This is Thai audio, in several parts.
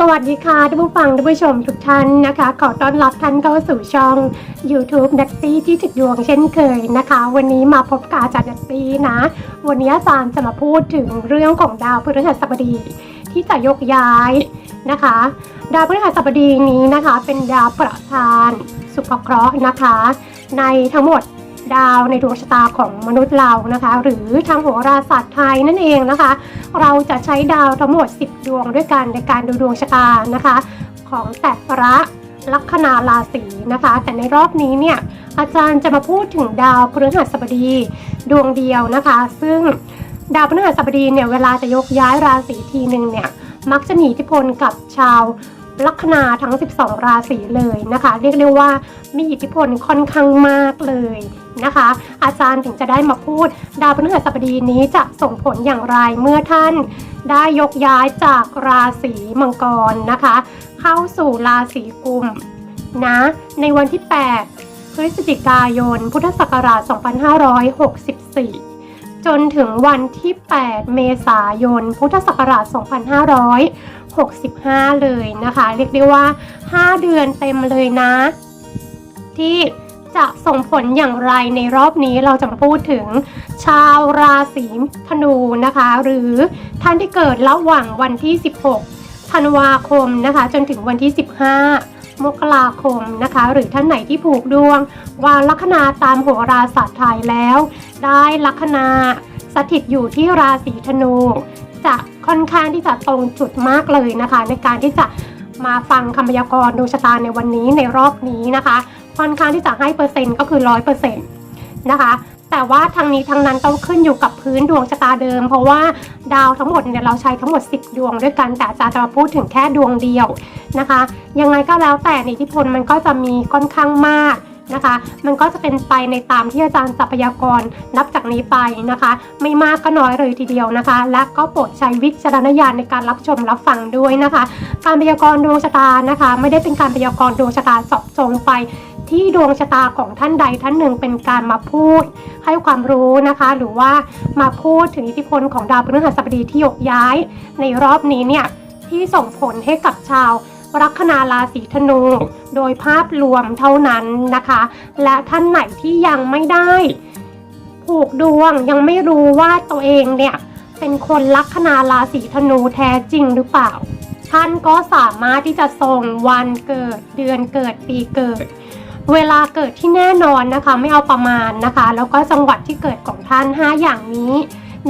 สวัสดีค่ะท่านผู้ฟังท่านผู้ชมทุกท่านนะคะ ขอต้อนรับท่านเข้าสู่ช่อง YouTube นัตตี้ที่ถึกดวงเช่นเคยนะคะ วันนี้มาพบกับอาจารย์นัตตี้นะ วันนี้อาจารย์จะมาพูดถึงเรื่องของดาวพฤหัสบดีที่จะยกย้ายนะคะ ดาวพฤหัสบดีนี้นะคะ เป็นดาวประธาน สุภเคราะห์นะคะ ในทั้งหมด ดาวในดวงชะตาของมนุษย์เรานะคะ หรือทางโหราศาสตร์ไทยนั่นเองนะคะ เราจะใช้ดาวทั้งหมด 10 ดวงด้วยกันในการดูดวงชะตานะคะ ของแต่ละลัคนาราศีนะคะ แต่ในรอบนี้เนี่ยอาจารย์จะมาพูดถึงดาวพฤหัสบดีดวงเดียวนะคะ ซึ่งดาวพฤหัสบดีเนี่ยเวลาจะยกย้ายราศีทีหนึ่งเนี่ยมักจะมีอิทธิพลกับชาว ลัคนาทั้ง 12 ราศีเลยนะคะ เรียกได้ว่ามีอิทธิพลค่อนข้างมากเลยนะคะ อาจารย์ถึงจะได้มาพูด ดาวพฤหัสบดีนี้จะส่งผลอย่างไรเมื่อท่านได้ยกย้ายจากราศีมังกรนะคะ เข้าสู่ราศีกุมนะในวันที่ 8 พฤศจิกายน พุทธศักราช 2564 จนถึงวันที่ 8 เมษายน พุทธศักราช 2565 เลยนะคะ เรียกได้ว่า 5 เดือนเต็มเลยนะ ที่จะส่งผลอย่างไรในรอบนี้เราจะมาพูดถึงชาวราศีธนูนะคะ หรือท่านที่เกิดระหว่างวันที่ 16 ธันวาคมนะคะ จนถึงวันที่ 15 มกราคมนะคะ หรือท่านไหนที่ผูกดวง วางลัคนาตามโหราศาสตร์ไทยแล้ว ได้ลัคนาสถิตอยู่ที่ราศีธนู จะค่อนข้างที่จะตรงจุดมากเลยนะคะ ในการที่จะมาฟังคำพยากรณ์ดวงชะตาในวันนี้ในรอบนี้นะคะ ค่อนข้างที่จะให้เปอร์เซ็นต์ก็คือร้อยเปอร์เซ็นต์นะคะ แต่ว่าทางนี้ทางนั้นต้องขึ้นอยู่กับพื้นดวงชะตาเดิม เพราะว่าดาวทั้งหมดเนี่ยเราใช้ทั้งหมด 10 ดวงด้วยกันแต่อาจารย์จะมาพูดถึงแค่ดวงเดียวนะคะ ยังไงก็แล้วแต่อิทธิพลมันก็จะมีค่อนข้างมากนะคะ มันก็จะเป็นไปในตามที่อาจารย์จัพยากรนับจากนี้ไปนะคะ ไม่มากก็น้อยเลยทีเดียวนะคะ และก็โปรดใช้วิจารณญาณในการรับชมรับฟังด้วยนะคะ การพยากรณ์ดวงชะตานะคะ ไม่ได้เป็นการพยากรณ์ดวงชะตาเจาะจงไป ที่ดวงชะตาของท่านใดท่านหนึ่งเป็นการมาพูด ให้ความรู้นะคะ หรือว่ามาพูดถึงอิทธิพลของดาวพฤหัสบดีที่ยกย้าย ในรอบนี้เนี่ยที่ส่งผลให้กับชาวลัคนาราศีธนู โดยภาพรวมเท่านั้นนะคะ และท่านไหนที่ยังไม่ได้ ผูกดวงยังไม่รู้ว่าตัวเองเนี่ยเป็นคนลัคนาราศีธนูแท้จริงหรือเปล่า ท่านก็สามารถที่จะส่งวันเกิดเดือนเกิดปีเกิด เวลาเกิดที่แน่นอนนะคะ ไม่เอาประมาณนะคะ แล้วก็จังหวัดที่เกิดของท่าน 5 อย่างนี้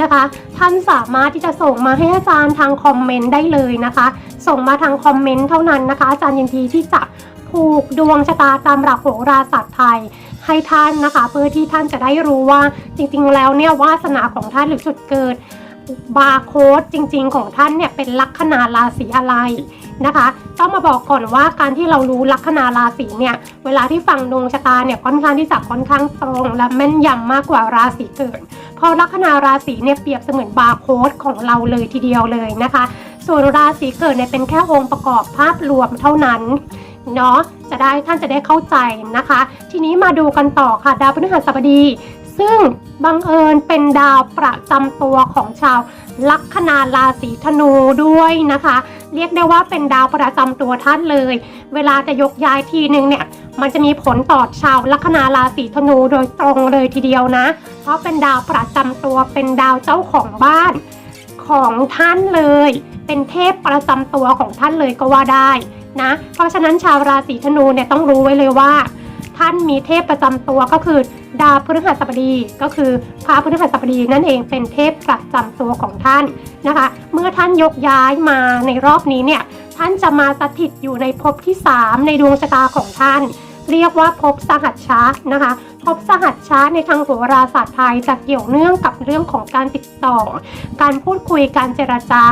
นะคะ ท่านสามารถที่จะส่งมาให้อาจารย์ทางคอมเมนต์ได้เลยนะคะ ส่งมาทางคอมเมนต์เท่านั้นนะคะ อาจารย์ยินดีที่จะผูกดวงชะตาตามหลักโหราศาสตร์ไทยให้ท่านนะคะ เพื่อที่ท่านจะได้รู้ว่าจริงๆ แล้วเนี่ยวาสนาของท่านหรือจุดเกิดบาร์โค้ดจริง ๆ ของท่านเนี่ยเป็นลัคนาราศีอะไร นะคะ ต้องมาบอกก่อนว่าการที่เรารู้ลัคนาราศีเนี่ยเวลาที่ฟังดวงชะตาเนี่ยค่อนข้างที่จะค่อนข้างตรงและแม่นยำมากกว่าราศีเกิดเพราะลัคนาราศีเนี่ยเปรียบเสมือนบาร์โค้ดของเราเลยทีเดียวเลยนะคะ ส่วนราศีเกิดเนี่ยเป็นแค่องค์ประกอบภาพรวมเท่านั้นเนาะจะได้ท่านจะได้เข้าใจนะคะ ทีนี้มาดูกันต่อค่ะดาวพฤหัสบดี ซึ่งบังเอิญเป็นดาวประจำตัวของชาวลัคนาราศีธนูด้วยนะคะ เรียกได้ว่าเป็นดาวประจำตัวท่านเลย เวลาจะยกย้ายทีนึงเนี่ยมันจะมีผลต่อชาวลัคนาราศีธนูโดยตรงเลยทีเดียวนะ เพราะเป็นดาวประจำตัวเป็นดาวเจ้าของบ้านของท่านเลย เป็นเทพประจำตัวของท่านเลยก็ว่าได้นะ เพราะฉะนั้นชาวราศีธนูเนี่ยต้องรู้ไว้เลยว่า ท่านมีเทพประจำตัวก็คือ ดาวพฤหัสบดีก็คือพระพฤหัสบดีนั่นเองเป็นเทพประจำตัวของท่านนะคะ เมื่อท่านยกย้ายมาในรอบนี้เนี่ยท่านจะมาสถิตอยู่ในภพที่ 3 ในดวงชะตาของท่าน เรียกว่าภพสหัชชะนะคะภพสหัชชะในทางโหราศาสตร์ไทยจะเกี่ยวเนื่องกับเรื่องของการติดต่อ การพูดคุยการเจรจา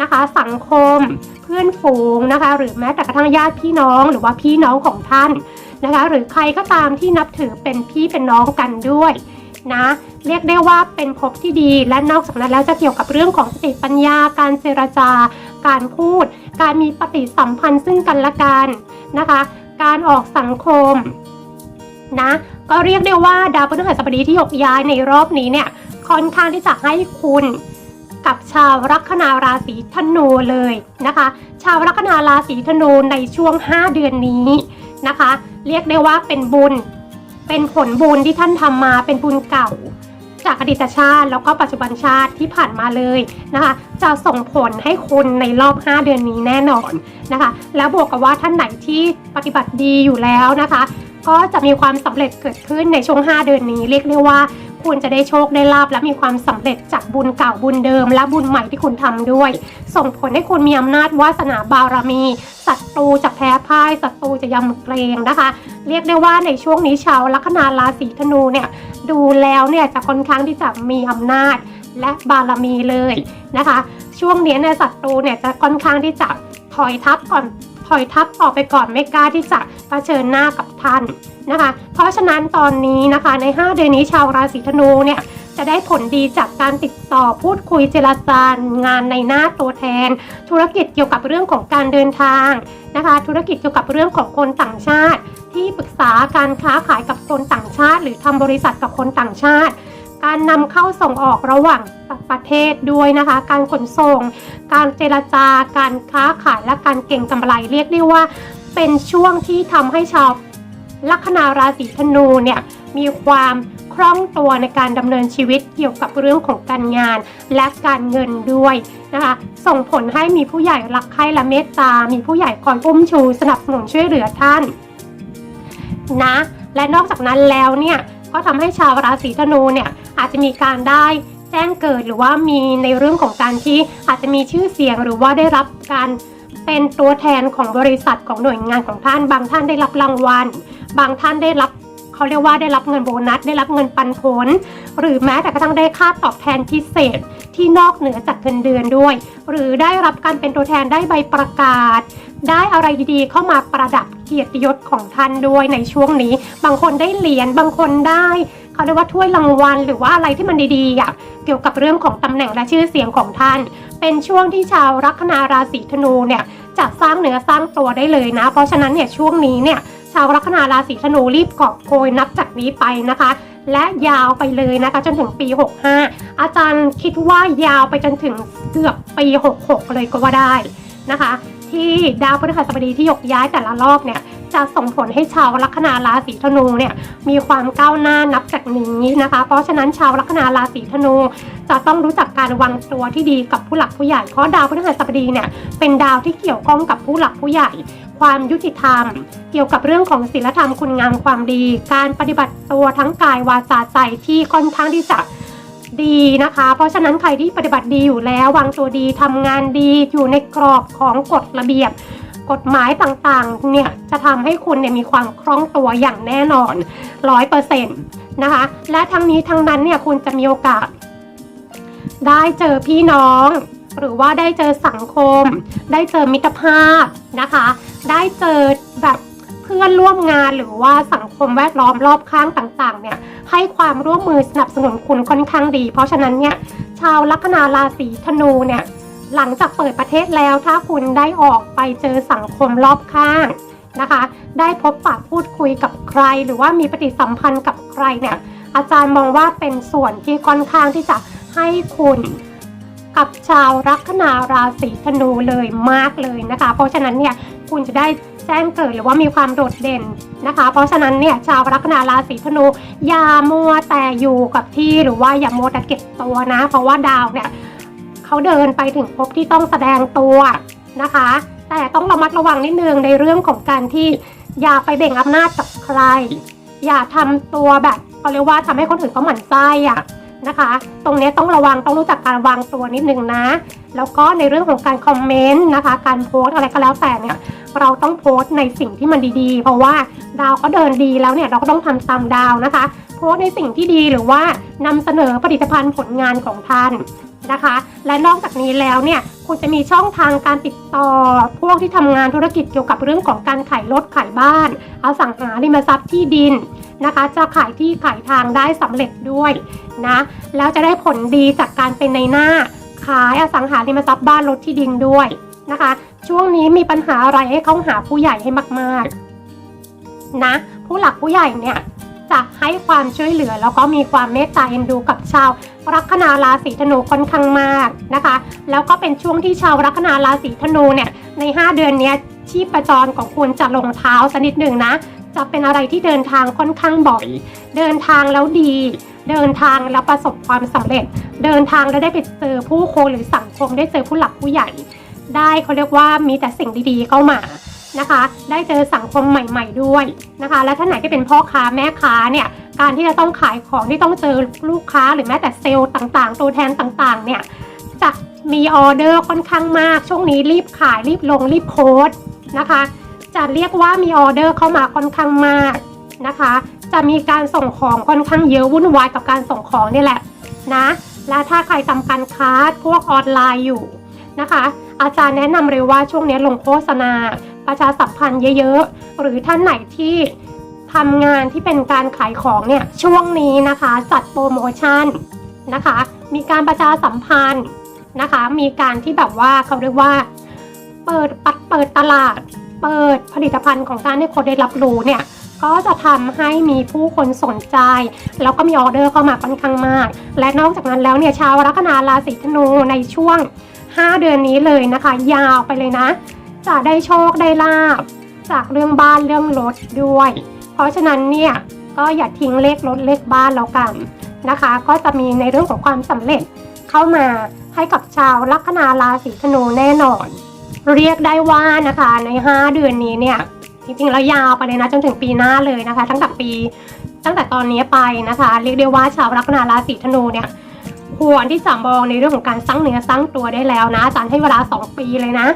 นะคะ สังคม เพื่อนฝูงนะคะ หรือแม้แต่กระทั่งญาติพี่น้องหรือว่าพี่น้องของท่าน นะคะ หรือใครก็ตามที่นับถือเป็นพี่เป็นน้องกันด้วยนะเรียกได้ว่าเป็นภพที่ดีและนอกจากนั้นแล้วจะเกี่ยวกับเรื่องของสติปัญญา การเจรจา การพูด การมีปฏิสัมพันธ์ซึ่งกันและกันนะคะ การออกสังคมนะก็เรียกได้ว่าดาวพฤหัสบดีที่ยกย้ายในรอบนี้เนี่ยค่อนข้างที่จะให้คุณกับชาวลัคนาราศีธนูเลยนะคะ ชาวลัคนาราศีธนูในช่วง 5 เดือนนี้ นะคะ เรียกได้ว่าเป็นบุญ เป็นผลบุญที่ท่านทำมาเป็นบุญเก่า จากอดีตชาติแล้วก็ปัจจุบันชาติที่ผ่านมาเลยนะคะ จะส่งผลให้คุณในรอบ 5 เดือนนี้แน่นอนนะคะ แล้วบวกกับว่าท่านไหนที่ปฏิบัติดีอยู่แล้วนะคะ ก็จะมีความสำเร็จเกิดขึ้นในช่วง 5 เดือนนี้ เรียกได้ว่า คุณจะได้โชคได้ลาบและมีความสำเร็จจากบุญเก่าบุญเดิม และบุญใหม่ที่คุณทำด้วย ส่งผลให้คุณมีอำนาจวาสนาบารมีศัตรูจะแพ้พ่ายศัตรูจะยำเกรงนะคะ เรียกได้ว่าในช่วงนี้ชาวลัคนาราศีธนูเนี่ยดูแล้วเนี่ยจะค่อนข้างที่จะมีอำนาจและบารมีเลยนะคะ ช่วงนี้เนี่ยศัตรูเนี่ยจะค่อนข้างที่จะถอยทับก่อน ถอยทับออกไปก่อนไม่กล้าที่จะเผชิญหน้ากับท่านนะคะ เพราะฉะนั้นตอนนี้นะคะใน 5 เดือนนี้ชาวราศีธนูเนี่ยจะได้ผลดีจากการติดต่อพูดคุยเจรจางานในหน้าตัวแทน ธุรกิจเกี่ยวกับเรื่องของการเดินทางนะคะ ธุรกิจเกี่ยวกับเรื่องของคนต่างชาติ ที่ปรึกษาการค้าขายกับคนต่างชาติ หรือทำบริษัทกับคนต่างชาติ การนำเข้าส่งออกระหว่างประเทศด้วยนะคะ การขนส่ง การเจรจาการค้าขายและการเก่งกำไรเรียกได้ว่า เป็นช่วงที่ทำให้ชาวลัคนาราศีธนูเนี่ยมีความคล่องตัวในการดำเนินชีวิตเกี่ยวกับเรื่องของการงานและการเงินด้วยนะคะ ส่งผลให้มีผู้ใหญ่รักใคร่และเมตตา มีผู้ใหญ่คอยอุ้มชู สนับสนุนช่วยเหลือท่านนะ และนอกจากนั้นแล้วเนี่ยก็ทำให้ชาวราศีธนูเนี่ย อาจจะมีการได้แจ้งเกิดหรือว่ามีในเรื่องของการที่อาจจะมีชื่อเสียงหรือว่าได้รับการเป็นตัวแทนของบริษัทของหน่วยงานของท่าน บางท่านได้รับรางวัล บางท่านได้รับเขาเรียกว่าได้รับเงินโบนัส ได้รับเงินปันผล หรือแม้แต่กระทั่งได้ค่าตอบแทนพิเศษที่นอกเหนือจากเงินเดือนด้วย หรือได้รับการเป็นตัวแทนได้ใบประกาศ ได้อะไรดีๆ เข้ามาประดับเกียรติยศของท่านด้วยในช่วงนี้ บางคนได้เหรียญบางคนได้ เขาเรียกว่าถ้วยรางวัลหรือว่าอะไรที่มันดีๆอะเกี่ยวกับเรื่องของตำแหน่งและชื่อเสียงของท่าน เป็นช่วงที่ชาวลัคนาราศีธนูเนี่ยจะสร้างเนื้อสร้างตัวได้เลยนะ เพราะฉะนั้นเนี่ยช่วงนี้เนี่ยชาวลัคนาราศีธนูรีบกอบโกยนับจากนี้ไปนะคะ และยาวไปเลยนะคะจนถึงปี 65 อาจารย์คิดว่ายาวไปจนถึงเกือบปี 66 เลยก็ว่าได้นะคะ ที่ดาวพฤหัสบดีที่ยกย้ายแต่ละรอบเนี่ย จะส่งผลให้ชาวลัคนาราศีธนูเนี่ยมีความก้าวหน้านับจากนี้นะคะ เพราะฉะนั้นชาวลัคนาราศีธนูจะต้องรู้จักการวางตัวที่ดีกับผู้หลักผู้ใหญ่เพราะดาวพฤหัสบดีเนี่ยเป็นดาวที่เกี่ยวข้องกับผู้หลักผู้ใหญ่ ความยุติธรรม เกี่ยวกับเรื่องของศีลธรรมคุณงามความดี การปฏิบัติตัวทั้งกายวาจาใจที่ค่อนข้างที่จะดีนะคะ เพราะฉะนั้นใครที่ปฏิบัติดีอยู่แล้ว วางตัวดีทำงานดีอยู่ในกรอบของกฎระเบียบ กฎหมายต่างๆ เนี่ยจะทำให้คุณเนี่ยมีความคล่องตัวอย่างแน่นอนร้อยเปอร์เซ็นต์นะคะ และทั้งนี้ทั้งนั้นเนี่ยคุณจะมีโอกาส ได้เจอพี่น้อง หรือว่าได้เจอสังคม ได้เจอมิตรภาพนะคะ ได้เจอแบบเพื่อนร่วมงานหรือว่าสังคมแวดล้อมรอบข้างต่างๆ เนี่ยให้ความร่วมมือสนับสนุนคุณค่อนข้างดี เพราะฉะนั้นเนี่ยชาวลัคนาราศีธนูเนี่ย หลังจากเปิดประเทศแล้วถ้าคุณได้ออกไปเจอสังคมรอบข้างนะคะ ได้พบปะพูดคุยกับใคร หรือว่ามีปฏิสัมพันธ์กับใครเนี่ย อาจารย์มองว่าเป็นส่วนที่ค่อนข้างที่จะให้คุณกับชาวลัคนาราศีธนูเลยมากเลยนะคะ เพราะฉะนั้นเนี่ยคุณจะได้แจ้งเกิดหรือว่ามีความโดดเด่นนะคะ เพราะฉะนั้นเนี่ยชาวลัคนาราศีธนูอย่ามัวแต่อยู่กับที่หรือว่าอย่ามัวแต่เก็บตัวนะ เพราะว่าดาวเนี่ย เขาเดินไปถึงภพที่ต้องแสดงตัวนะคะ แต่ต้องระมัดระวังนิดนึงในเรื่องของการที่อย่าไปเบ่งอำนาจกับใคร อย่าทำตัวแบบเขาเรียกว่าทำให้คนอื่นเขาหมั่นไส้อะนะคะ ตรงนี้ต้องระวังต้องรู้จักการวางตัวนิดนึงนะ แล้วก็ในเรื่องของการคอมเมนต์นะคะ การโพสต์อะไรก็แล้วแต่เนี่ยเราต้องโพสต์ในสิ่งที่มันดีๆ เพราะว่าดาวเขาเดินดีแล้วเนี่ยเราก็ต้องทำตามดาวนะคะ โพสต์ในสิ่งที่ดีหรือว่านำเสนอผลิตภัณฑ์ผลงานของท่าน นะคะ และนอกจากนี้แล้วเนี่ยคุณจะมีช่องทางการติดต่อ พวกที่ทำงานธุรกิจเกี่ยวกับเรื่องของการขายรถขายบ้านเอาสังหาริมทรัพย์ที่ดินนะคะ จะขายที่ขายทางได้สำเร็จด้วยนะแล้วจะได้ผลดีจากการเป็นในหน้า ขายอสังหาริมทรัพย์บ้านรถที่ดินด้วยนะคะ ช่วงนี้มีปัญหาอะไรให้เขาหาผู้ใหญ่ให้มากๆนะผู้หลักผู้ใหญ่เนี่ย จะให้ความช่วยเหลือ แล้วก็มีความเมตตาเอ็นดูกับชาว ลัคนาราศีธนูค่อนข้างมากนะคะ แล้วก็เป็นช่วงที่ชาวลัคนาราศีธนูเนี่ยใน 5 เดือนนี้ชีพจรของคุณจะลงเท้าสักนิดหนึ่งนะ จะเป็นอะไรที่เดินทางค่อนข้างบ่อย เดินทางแล้วดี เดินทางแล้วประสบความสำเร็จ เดินทางแล้วได้ไปเจอผู้คนหรือสังคมได้เจอผู้หลักผู้ใหญ่ ได้เขาเรียกว่ามีแต่สิ่งดีๆเข้ามา นะคะ ได้เจอสังคมใหม่ ๆด้วยนะคะ และถ้าไหนที่เป็นพ่อค้าแม่ค้าเนี่ยการที่จะต้องขายของที่ต้องเจอลูกค้าหรือแม้แต่เซลล์ต่างๆ ตัวแทนต่างๆ เนี่ยจะมีออเดอร์ค่อนข้างมาก ช่วงนี้รีบขายรีบลงรีบโพสนะคะ จะเรียกว่ามีออเดอร์เข้ามาค่อนข้างมากนะคะ จะมีการส่งของค่อนข้างเยอะวุ่นวายกับการส่งของนี่แหละนะและถ้าใครทำการค้าพวกออนไลน์อยู่นะคะ อาจารย์แนะนำเลยว่าช่วงนี้ลงโฆษณา ประชาสัมพันธ์เยอะๆ หรือท่านไหนที่ทำงานที่เป็นการขายของเนี่ยช่วงนี้นะคะจัดโปรโมชั่นนะคะ มีการประชาสัมพันธ์นะคะ มีการที่แบบว่าเขาเรียกว่า เปิดปัดเปิดตลาด เปิดผลิตภัณฑ์ของการให้คนได้รับรู้เนี่ยก็จะทำให้มีผู้คนสนใจ แล้วก็มีออเดอร์เข้ามาค่อนข้างมาก และนอกจากนั้นแล้วเนี่ยชาวลัคนาราศีธนูในช่วง 5 เดือนนี้เลยนะคะ ยาวไปเลยนะ จะได้โชคได้ลาบจากเรื่องบ้านเรื่องรถด้วย เพราะฉะนั้นเนี่ยก็อย่าทิ้งเลขรถเลขบ้านแล้วกันนะคะ ก็จะมีในเรื่องของความสำเร็จเข้ามาให้กับชาวลัคนาราศีธนูแน่นอน เรียกได้ว่านะคะใน 5 เดือนนี้เนี่ยจริงๆแล้วยาวไปเลยนะจนถึงปีหน้าเลยนะคะ ตั้งแต่ปีตั้งแต่ตอนนี้ไปนะคะ เรียกได้ว่าชาวลัคนาราศีธนูเนี่ยควรที่จะมองในเรื่องของการสร้างเนื้อสร้างตัวได้แล้วนะอาจารย์ให้เวลา 2 ปีเลยนะ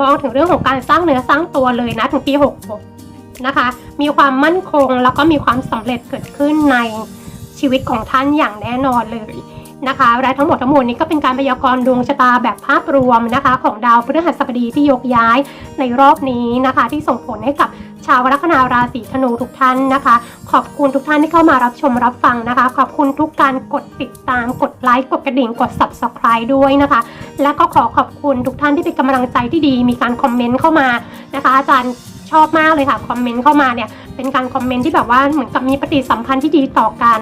มองถึงเรื่องของการสร้างเนื้อสร้างตัวเลยนะถึงปี66นะคะ มีความมั่นคงแล้วก็มีความสำเร็จเกิดขึ้นในชีวิตของท่านอย่างแน่นอนเลย นะคะและทั้งหมดทั้งมวลนี้ก็เป็นการพยากรณ์ดวงชะตาแบบภาพรวมนะคะ ของดาวพฤหัสบดีที่ยกย้ายในรอบนี้นะคะ ที่ส่งผลให้กับชาวลัคนาราศีธนูทุกท่านนะคะ ขอบคุณทุกท่านที่เข้ามารับชมรับฟังนะคะ ขอบคุณทุกการกดติดตาม กดไลค์ กดกระดิ่ง กด subscribe ด้วยนะคะ และก็ขอขอบคุณทุกท่านที่เป็นกำลังใจที่ดี มีการคอมเมนต์เข้ามานะคะ อาจารย์ชอบมากเลยค่ะ คอมเมนต์เข้ามาเนี่ย เป็นการคอมเมนต์ที่แบบว่าเหมือนกับมีปฏิสัมพันธ์ที่ดีต่อกัน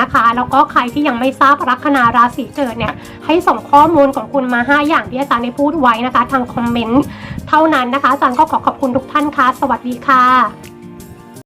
นะคะ แล้วก็ใครที่ยังไม่ทราบลัคนาราศีเกิดเนี่ยให้ส่งข้อมูลของคุณมา 5 อย่างที่อาจารย์ได้พูดไว้นะคะ ทางคอมเมนต์เท่านั้นนะคะอาจารย์ก็ขอขอบคุณทุกท่านค่ะ สวัสดีค่ะ